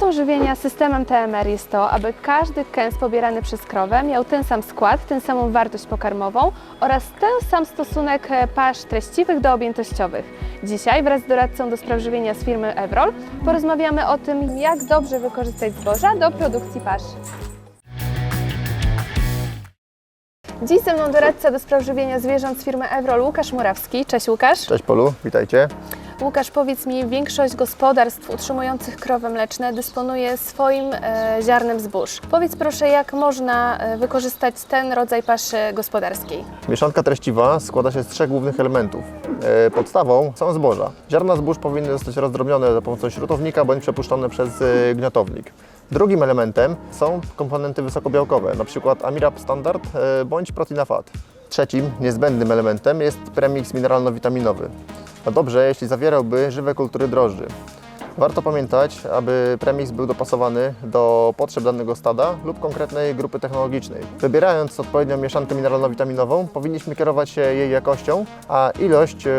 Istotą żywienia systemem TMR jest to, aby każdy kęs pobierany przez krowę miał ten sam skład, tę samą wartość pokarmową oraz ten sam stosunek e, pasz treściwych do objętościowych. Dzisiaj wraz z doradcą do spraw żywienia z firmy Evrol porozmawiamy o tym, jak dobrze wykorzystać zboża do produkcji pasz. Dziś ze mną doradca do spraw żywienia zwierząt z firmy Evrol Łukasz Murawski. Cześć Łukasz. Cześć Polu, witajcie. Łukasz, powiedz mi, większość gospodarstw utrzymujących krowy mleczne dysponuje swoim e, ziarnem zbóż. Powiedz proszę, jak można e, wykorzystać ten rodzaj paszy gospodarskiej? Mieszanka treściwa składa się z trzech głównych elementów. E, Podstawą są zboża. Ziarna zbóż powinny zostać rozdrobnione za pomocą śrutownika bądź przepuszczone przez gniotownik. Drugim elementem są komponenty wysokobiałkowe, np. Amirap Standard bądź Proteina Fat. Trzecim niezbędnym elementem jest premiks mineralno-witaminowy. No dobrze, jeśli zawierałby żywe kultury drożdży. Warto pamiętać, aby premiks był dopasowany do potrzeb danego stada lub konkretnej grupy technologicznej. Wybierając odpowiednią mieszankę mineralno-witaminową, powinniśmy kierować się jej jakością, a ilość e,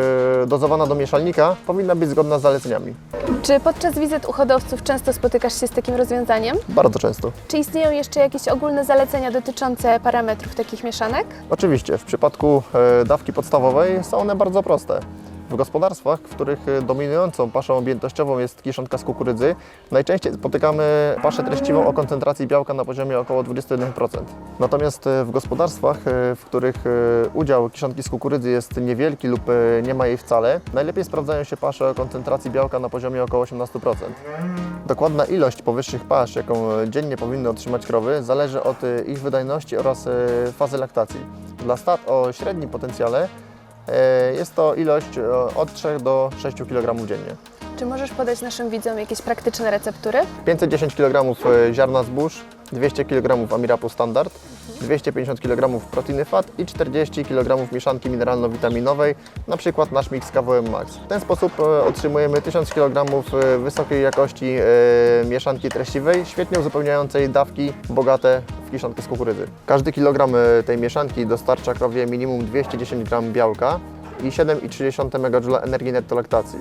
dozowana do mieszalnika powinna być zgodna z zaleceniami. Czy podczas wizyt u hodowców często spotykasz się z takim rozwiązaniem? Bardzo często. Czy istnieją jeszcze jakieś ogólne zalecenia dotyczące parametrów takich mieszanek? Oczywiście, w przypadku e, dawki podstawowej są one bardzo proste. W gospodarstwach, w których e, dominującą paszą objętościową jest kiszonka z kukurydzy, najczęściej spotykamy paszę treściwą o koncentracji białka na poziomie około 21%. Natomiast e, w gospodarstwach, e, w których udział kiszonki z kukurydzy jest niewielki lub nie ma jej wcale, najlepiej sprawdzają się pasze o koncentracji białka na poziomie około 18%. Dokładna ilość powyższych pasz, jaką dziennie powinny otrzymać krowy, zależy od ich wydajności oraz fazy laktacji. Dla stad o średnim potencjale jest to ilość e, od 3 do 6 kg dziennie. Czy możesz podać naszym widzom jakieś praktyczne receptury? 510 kg ziarna zbóż, 200 kg amirapu standard, 250 kg proteiny fat i 40 kg mieszanki mineralno-witaminowej, na przykład nasz mix KWM Max. W ten sposób e, otrzymujemy 1000 kg e, wysokiej jakości e, mieszanki treściwej, świetnie uzupełniającej dawki bogate kiszonkę z kukurydzy. Każdy kilogram e, tej mieszanki dostarcza krowie minimum 210 g białka i 7,3 MJ energii nettolaktacji.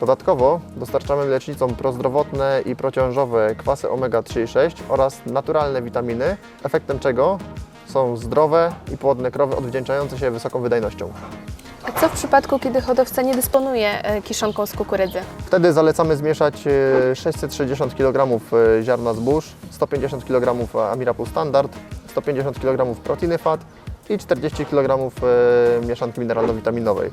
Dodatkowo dostarczamy mlecznicom prozdrowotne i prociążowe kwasy omega-3 i 6 oraz naturalne witaminy, efektem czego są zdrowe i płodne krowy odwdzięczające się wysoką wydajnością. A co w przypadku, kiedy hodowca nie dysponuje e, kiszonką z kukurydzy? Wtedy zalecamy zmieszać e, 660 kg ziarna zbóż, 150 kg amirapu standard, 150 kg proteiny fat i 40 kg e, mieszanki mineralno-witaminowej.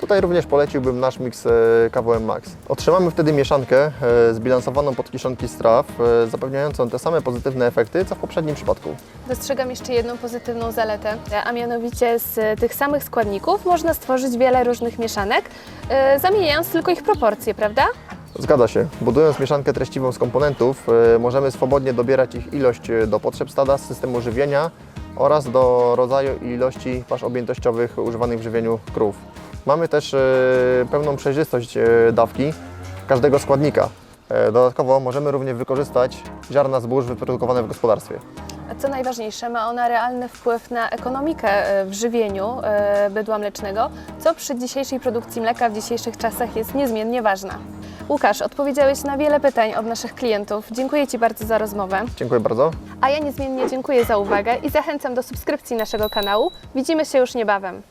Tutaj również poleciłbym nasz miks e, KWM Max. Otrzymamy wtedy mieszankę e, zbilansowaną pod kiszonki straw, e, zapewniającą te same pozytywne efekty, co w poprzednim przypadku. Dostrzegam jeszcze jedną pozytywną zaletę, a mianowicie z tych samych składników można stworzyć wiele różnych mieszanek, zamieniając tylko ich proporcje, prawda? Zgadza się. Budując mieszankę treściwą z komponentów, możemy swobodnie dobierać ich ilość do potrzeb stada z systemu żywienia oraz do rodzaju i ilości pasz objętościowych używanych w żywieniu krów. Mamy też e, pełną przejrzystość e, dawki każdego składnika. E, Dodatkowo możemy również wykorzystać ziarna zbóż wyprodukowane w gospodarstwie. A co najważniejsze, ma ona realny wpływ na ekonomikę w żywieniu bydła mlecznego, co przy dzisiejszej produkcji mleka w dzisiejszych czasach jest niezmiennie ważna. Łukasz, odpowiedziałeś na wiele pytań od naszych klientów. Dziękuję Ci bardzo za rozmowę. Dziękuję bardzo. A ja niezmiennie dziękuję za uwagę i zachęcam do subskrypcji naszego kanału. Widzimy się już niebawem.